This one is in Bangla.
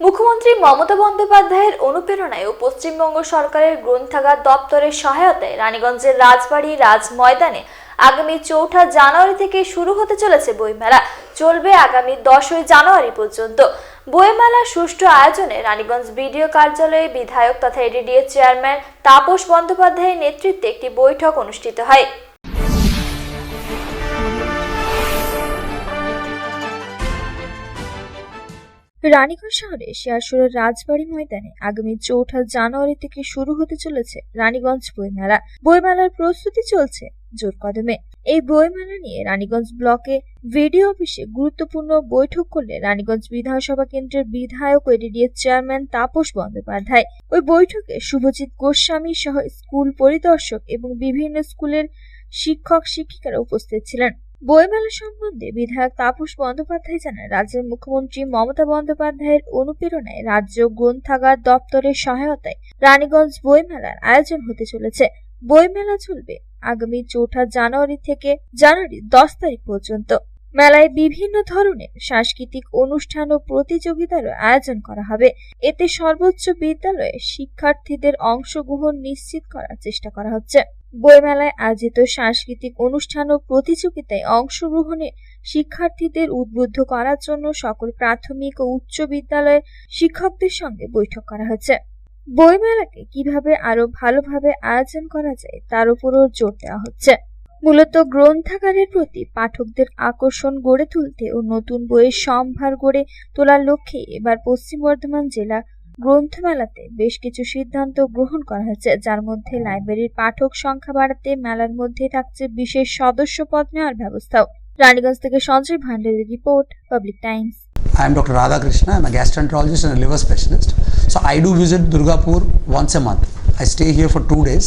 মুখ্যমন্ত্রী মমতা বন্দ্যোপাধ্যায়ের অনুপ্রেরণায় ও পশ্চিমবঙ্গ সরকারের গ্রন্থাগার দপ্তরের সহায়তায় রানীগঞ্জের রাজবাড়ি রাজ ময়দানে আগামী চৌঠা জানুয়ারি থেকে শুরু হতে চলেছে বইমেলা। চলবে আগামী দশই জানুয়ারি পর্যন্ত। বইমেলা সুষ্ঠু আয়োজনে রানীগঞ্জ বিডিও কার্যালয়ে বিধায়ক তথা এডিডিএ চেয়ারম্যান তাপস বন্দ্যোপাধ্যায়ের নেতৃত্বে একটি বৈঠক অনুষ্ঠিত হয়। রানীগঞ্জ শহরে শেয়ারশুরের রাজবাড়ি ময়দানে আগামী চৌঠা জানুয়ারি থেকে শুরু হতে চলেছে রানীগঞ্জ বইমেলা। বইমেলার প্রস্তুতি চলছে জোর কদমে। এই বইমেলা নিয়ে রানীগঞ্জ ব্লকে ভিডিও অফিসে গুরুত্বপূর্ণ বৈঠক করলে রানীগঞ্জ বিধানসভা কেন্দ্রের বিধায়ক এডিডিএর চেয়ারম্যান তাপস বন্দ্যোপাধ্যায়। ওই বৈঠকে শুভজিৎ গোস্বামী সহ স্কুল পরিদর্শক এবং বিভিন্ন স্কুলের শিক্ষক শিক্ষিকারা উপস্থিত ছিলেন। বইমেলা সম্বন্ধে বিধায়ক তাপস বন্দ্যোপাধ্যায় জানান, রাজ্যের মুখ্যমন্ত্রী মমতা বন্দ্যোপাধ্যায়ের অনুপ্রেরণায় রাজ্য গ্রন্থাগার দপ্তরের সহায়তায় রানীগঞ্জ বইমেলার আয়োজন হতে চলেছে। বইমেলা চলবে আগামী চৌঠা জানুয়ারি থেকে জানুয়ারি দশ তারিখ পর্যন্ত। মেলায় বিভিন্ন ধরনের সাংস্কৃতিক অনুষ্ঠান ও প্রতিযোগিতারও আয়োজন করা হবে। এতে সর্বোচ্চ বিদ্যালয়ে শিক্ষার্থীদের অংশগ্রহণ নিশ্চিত করার চেষ্টা করা হচ্ছে। বইমেলায় আয়োজিত সাংস্কৃতিক অনুষ্ঠান ও প্রতিযোগিতায় অংশগ্রহণে শিক্ষার্থীদের উদ্বুদ্ধ করার জন্য সকল প্রাথমিক ও উচ্চ বিদ্যালয়ের শিক্ষকদের সঙ্গে বৈঠক করা হচ্ছে। বইমেলাকে কীভাবে আরও ভালোভাবে আয়োজন করা যায়, তার উপরও জোর দেওয়া হচ্ছে। মূলত গ্রন্থাগারের প্রতি পাঠকদের আকর্ষণ গড়ে তুলতে ও নতুন বইয়ের সম্ভার গড়ে তোলার লক্ষ্যে এবার পশ্চিম বর্ধমান জেলা গ্রন্থমেলাতে বেশ কিছু সিদ্ধান্ত গ্রহণ করা হয়েছে, যার মধ্যে লাইব্রেরির পাঠক সংখ্যা বাড়াতে মেলার মধ্যে থাকছে বিশেষ সদস্য পদ নেওয়ার ব্যবস্থাও রানীগঞ্জ থেকে সঞ্জয় ভান্ডারের report, public times I am Dr. Radha Krishna. I'm a gastroenterologist and a liver specialist. So, I do visit Durgapur once a month. I stay here for two days.